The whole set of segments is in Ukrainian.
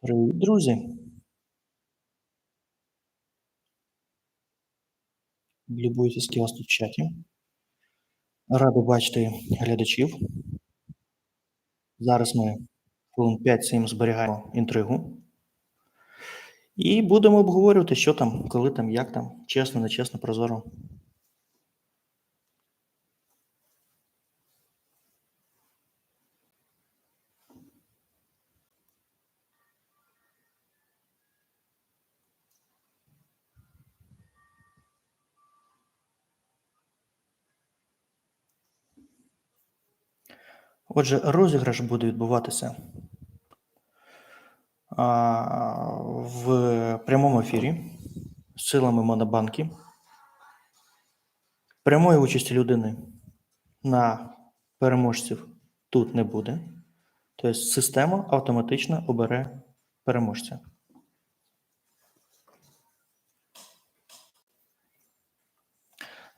Привіт, друзі. Любуйтесь, які у вас тут в чаті. Радий бачити глядачів. Зараз ми хвилин 5-7 зберігаємо інтригу. І будемо обговорювати, що там, коли там, як там, чесно, нечесно, прозоро. Отже, розіграш буде відбуватися в прямому ефірі з силами Монобанки. Прямої участі людини на переможців тут не буде. Тобто система автоматично обере переможця.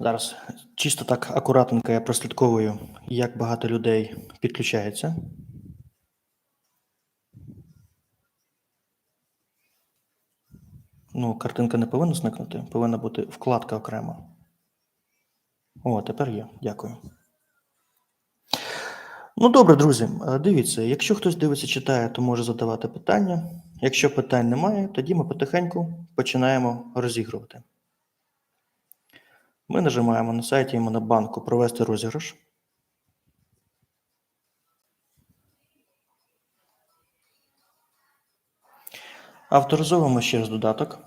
Зараз чисто так акуратненько я прослідковую, як багато людей підключається. Ну, картинка не повинна зникнути, повинна бути вкладка окремо. О, тепер є. Дякую. Ну, добре, друзі, е, дивіться, якщо хтось дивиться, читає, то може задавати питання. Якщо питань немає, тоді ми потихеньку починаємо розігрувати. Ми нажимаємо на сайті Монобанку провести розіграш. Авторизовуємо ще раз додаток.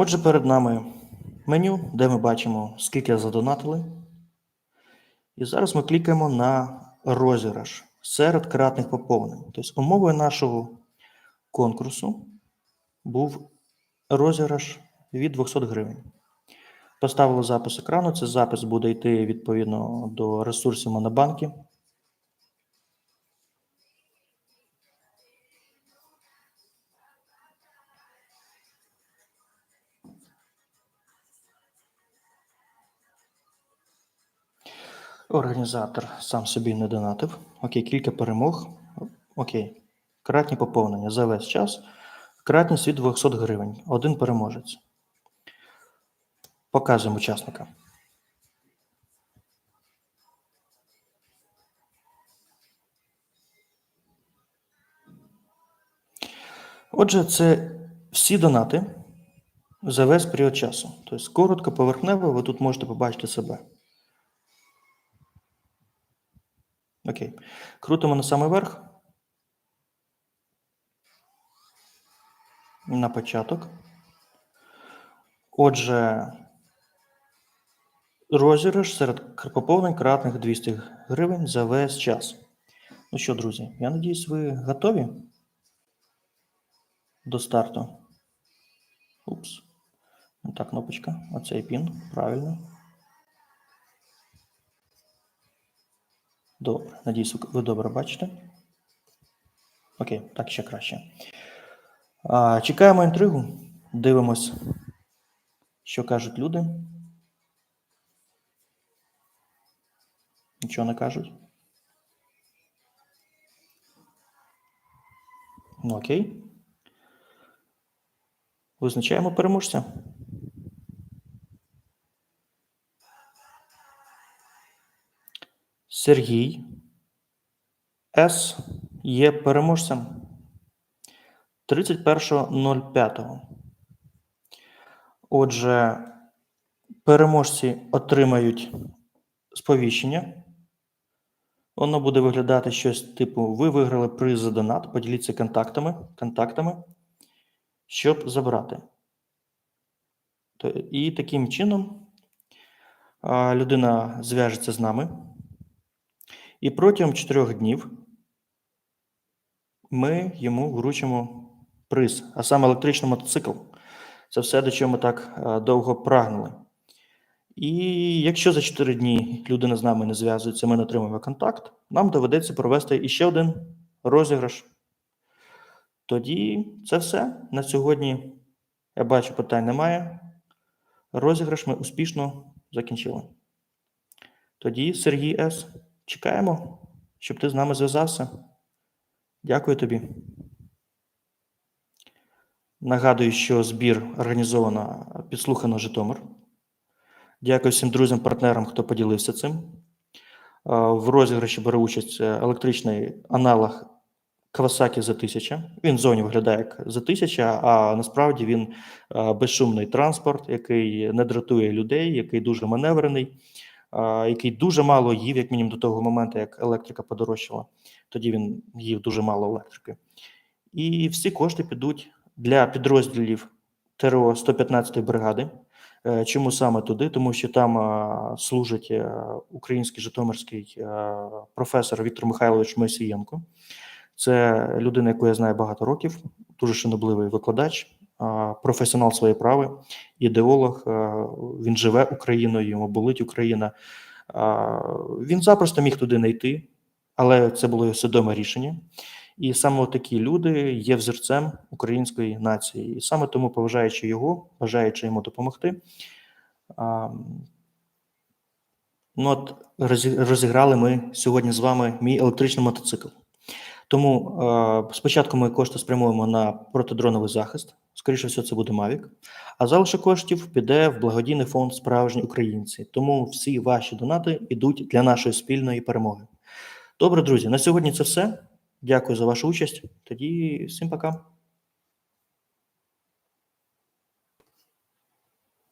Отже, перед нами меню, де ми бачимо, скільки задонатили. І зараз ми клікаємо на розіграш серед кратних поповнень. Тобто, умовою нашого конкурсу був розіграш від 200 гривень. Поставили запис екрану. Цей запис буде йти відповідно до ресурсів Монобанки. Організатор сам собі не донатив. Окей, кілька перемог. Окей. Кратні поповнення за весь час. Кратність від 200 гривень. Один переможець. Показуємо учасника. Отже, це всі донати за весь період часу. Тобто, коротко, поверхнево, ви тут можете побачити себе. Окей. Крутимо на самий верх. На початок. Отже, розіграш серед поповнень кратних 200 гривень за весь час. Ну що, друзі, я надіюсь, ви готові до старту. Упс. Не та кнопочка. Оцей пін. Правильно. Добре. Надіюсь, ви добре бачите. Окей, так ще краще. А, Чекаємо інтригу. Дивимось, що кажуть люди. Нічого не кажуть. Ну, окей. Визначаємо переможця. Сергій С. є переможцем 31.05. Отже, переможці отримають сповіщення. Воно буде виглядати щось типу: ви виграли приз за донат, поділіться контактами, контактами, щоб забрати. І таким чином людина зв'яжеться з нами. І протягом 4 днів ми йому вручимо приз, а саме електричний мотоцикл. Це все, до чого ми так е, довго прагнули. І якщо за 4 дні людина з нами не зв'язується, ми не отримаємо контакт, нам доведеться провести іще один розіграш. Тоді це все. На сьогодні я бачу, питань немає. Розіграш ми успішно закінчили. Тоді, Сергій С., чекаємо, щоб ти з нами зв'язався. Дякую тобі. Нагадую, що збір організовано підслухано Житомир. Дякую всім друзям, партнерам, хто поділився цим. В розіграші бере участь е, електричний аналог Kawasaki Z1000. Він зовні виглядає як Z1000, а насправді він е, безшумний транспорт, який не дратує людей, який дуже маневрений, який дуже мало їв, як мінімум до того моменту, як електрика подорожчала. Тоді він їв дуже мало електрики. І всі кошти підуть для підрозділів ТРО 115 бригади. Е, Чому саме туди? Тому що там е, служить е, український житомирський професор Віктор Михайлович Мойсієнко. Це людина, яку я знаю багато років, дуже шанобливий викладач, професіонал своєї прави, ідеолог. е, Він живе Україною, йому болить Україна. Він запросто міг туди не йти, але це було його свідоме рішення. І саме такі люди є взірцем української нації. І саме тому, поважаючи його, бажаючи йому допомогти, ну от розі- розіграли ми сьогодні з вами мій електричний мотоцикл. Тому е, спочатку ми кошти спрямуємо на протидроновий захист. Скоріше всього, це буде Mavic. А залишок коштів піде в благодійний фонд Справжні українці. Тому всі ваші донати йдуть для нашої спільної перемоги. Добре, друзі, на сьогодні це все. Дякую за вашу участь. Тоді всім пока.